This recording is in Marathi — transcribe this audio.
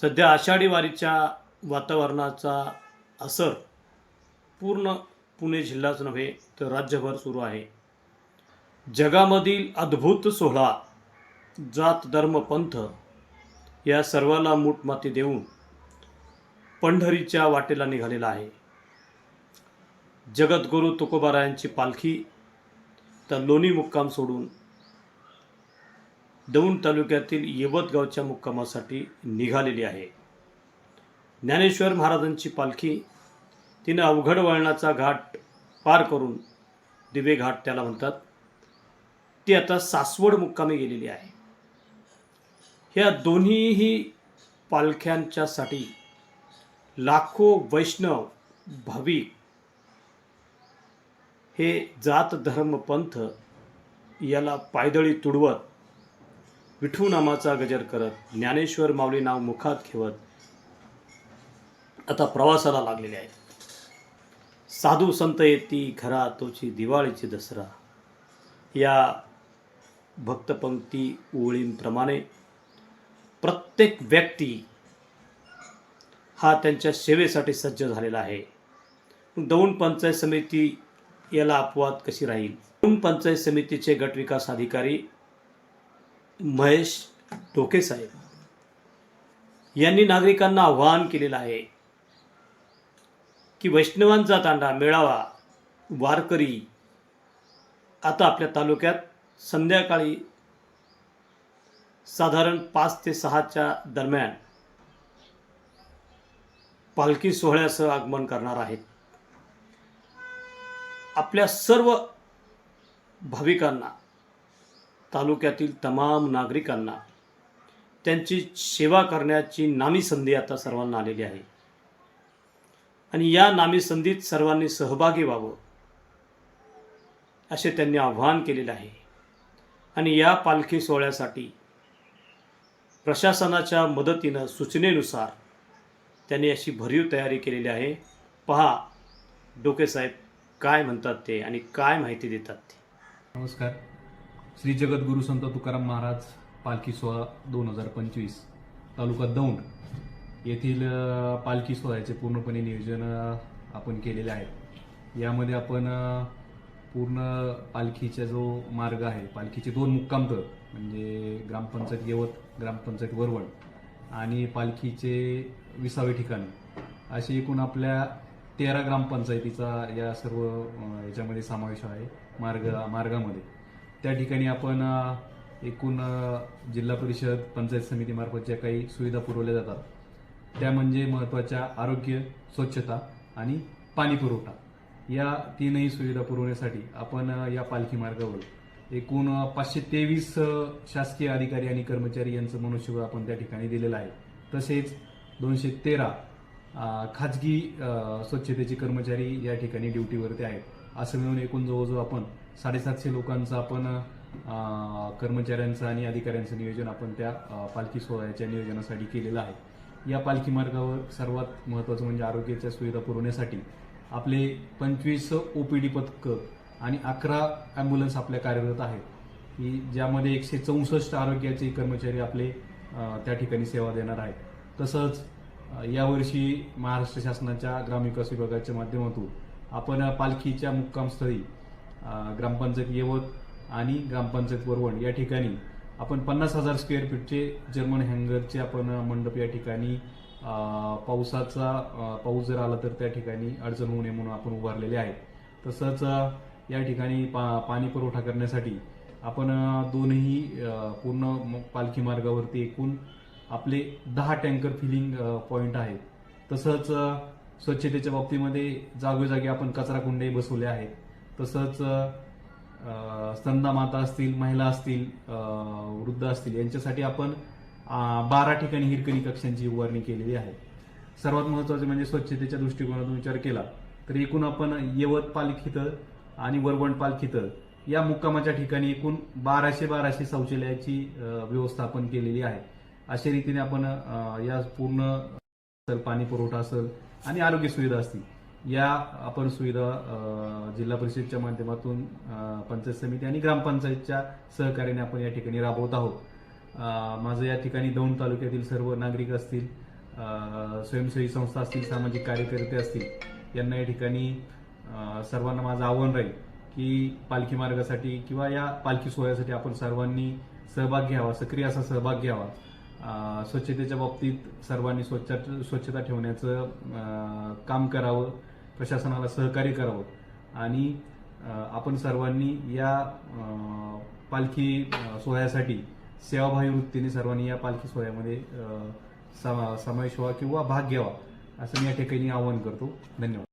सध्या आषाढी वारीच्या वातावरणाचा असर पूर्ण पुणे जिल्हाच नव्हे तर राज्यभर सुरू आहे. जगामधील अद्भुत सोहळा जात धर्म पंथ या सर्वाला मूठमाती देऊन पंढरीच्या वाटेला निघालेला आहे. जगद्गुरू तुकोबारायांची पालखी तर लोणी मुक्काम सोडून दौंड तालुक्यातील यवतगावच्या मुक्कामासाठी निघालेली आहे. ज्ञानेश्वर महाराजांची पालखी तिनं अवघड वळणाचा घाट पार करून दिवे घाट त्याला म्हणतात. ती आता सासवड मुक्कामी गेलेली आहे. ह्या दोन्हीही पालख्यांच्यासाठी लाखो वैष्णव भाविक हे जात धर्म पंथ याला पायदळी तुडवत विठू नामाचा गजर करत ज्ञानेश्वर माऊली नाव मुखात ठेवत आता प्रवासाला लागलेले आहेत. साधू संत येती घरा तोची दिवाळीची दसरा. या भक्तपंक्ती ओळींप्रमाणे प्रत्येक व्यक्ती हा त्यांच्या सेवेसाठी सज्ज झालेला आहे. दौंड पंचायत समिती याला अपवाद कशी राहील? दौंड पंचायत समितीचे गटविकास अधिकारी महेश डोके साहेब यांनी नागरिकांना आवाहन केलेलं आहे की वैष्णवांचा तांडा मेळावा वारकरी आता आपल्या तालुक्यात संध्याकाळी साधारण पाच ते सहाच्या दरम्यान पालखी सोहळ्यासह आगमन करणार आहेत. आपल्या सर्व भाविकांना तालुक्यातील तमाम नागरिकांना त्यांची सेवा करण्याची नामी संधी आता सर्वांना आलेली आहे. आणि या नामी संधीत सर्वांनी सहभागी व्हावं असे त्यांनी आव्हान केलेले आहे. आणि या पालखी सोहळ्यासाठी प्रशासनाच्या मदतीनं सूचनेनुसार त्यांनी अशी भरीव तयारी केलेली आहे. पहा डोके साहेब काय म्हणतात ते आणि काय माहिती देतात ते. नमस्कार. श्री जगद्गुरु संत तुकाराम महाराज पालखी सोहळा दोन हजार पंचवीस तालुका दौंड येथील पालखी सोहळ्याचे पूर्णपणे नियोजन आपण केलेले आहे. यामध्ये आपण पूर्ण पालखीचा जो मार्ग आहे पालखीचे दोन मुक्कामतर म्हणजे ग्रामपंचायत येवत ग्रामपंचायत वरवण आणि पालखीचे विसावे ठिकाण असे एकूण आपल्या तेरा ग्रामपंचायतीचा या सर्व याच्यामध्ये समावेश आहे मार्ग मार्गामध्ये. त्या ठिकाणी आपण एकूण जिल्हा परिषद पंचायत समितीमार्फत ज्या काही सुविधा पुरवल्या जातात त्या म्हणजे महत्त्वाच्या आरोग्य स्वच्छता आणि पाणी पुरवठा. या तीनही सुविधा पुरवण्यासाठी आपण या पालखी मार्गावर एकूण पाचशे तेवीस शासकीय अधिकारी आणि कर्मचारी यांचं मनुष्यबळ आपण त्या ठिकाणी दिलेलं आहे. तसेच दोनशे तेरा खाजगी स्वच्छतेचे कर्मचारी या ठिकाणी ड्युटीवरती आहेत. असं मिळून एकूण जवळजवळ आपण साडेसातशे लोकांचं आपण कर्मचाऱ्यांचं आणि अधिकाऱ्यांचं नियोजन आपण त्या पालखी सोहळ्याच्या नियोजनासाठी केलेलं आहे. या पालखी मार्गावर सर्वात महत्त्वाचं म्हणजे आरोग्याच्या सुविधा पुरवण्यासाठी आपले पंचवीस ओ पी डी पथकं आणि अकरा ॲम्ब्युलन्स आपल्या कार्यरत आहेत. की ज्यामध्ये एकशे चौसष्ट आरोग्याचे कर्मचारी आपले त्या ठिकाणी सेवा देणार आहेत. तसंच यावर्षी महाराष्ट्र शासनाच्या ग्रामविकास विभागाच्या माध्यमातून आपण पालखीच्या मुक्कामस्थळी ग्रामपंचायत येवत आणि ग्रामपंचायत वरवण या ठिकाणी आपण पन्नास हजार स्क्वेअर फीटचे जर्मन हँगरचे आपण मंडप या ठिकाणी पावसाचा पाऊस जर आला तर त्या ठिकाणी अडचण होऊ नये म्हणून आपण उभारलेले आहेत. तसंच या ठिकाणी पा पाणी पुरवठा करण्यासाठी आपण दोनही पूर्ण पालखी मार्गावरती एकूण आपले दहा टँकर फिलिंग पॉईंट आहेत तसंच स्वच्छतेच्या बाबतीमध्ये जागोजागी आपण कचरा कुंडे बसवले आहेत. तसंच स्तंदा माता असतील महिला असतील वृद्ध असतील यांच्यासाठी आपण बारा ठिकाणी हिरकणी कक्षांची उभारणी केलेली आहे. सर्वात महत्वाचं म्हणजे स्वच्छतेच्या दृष्टिकोनातून विचार केला तर एकूण आपण यवत पालखीतं आणि वरवण पालखीतं या मुक्कामाच्या ठिकाणी एकूण बाराशे बाराशे शौचालयाची व्यवस्थापन व्यवस्था आपण केलेली आहे. अशा रीतीने आपण या पूर्ण असेल पाणी पुरवठा असेल आणि आरोग्य सुविधा असतील. या आपण सुविधा जिल्हा परिषदच्या माध्यमातून पंचायत समिती आणि ग्रामपंचायतच्या सहकार्याने आपण या ठिकाणी राबवत आहोत. माझं या ठिकाणी दौंड तालुक्यातील सर्व नागरिक असतील स्वयंसेवी संस्था असतील सामाजिक कार्यकर्ते असतील यांना या ठिकाणी सर्वांना माझं आव्हान राहील की पालखी मार्गासाठी किंवा या पालखी सोहळ्यासाठी आपण सर्वांनी सहभाग घ्यावा सक्रिय असा सहभाग घ्यावा. स्वच्छतेच्या बाबतीत सर्वांनी स्वच्छ स्वच्छता ठेवण्याचं काम करावं प्रशासनाला सहकार्य करावं. आणि आपण सर्वांनी या पालखी सोहळ्यासाठी सेवाभावी वृत्तीने सर्वांनी या पालखी सोहळ्यामध्ये समा- समावेश व्हावा किंवा भाग घ्यावा असं मी या ठिकाणी आवाहन करतो. धन्यवाद.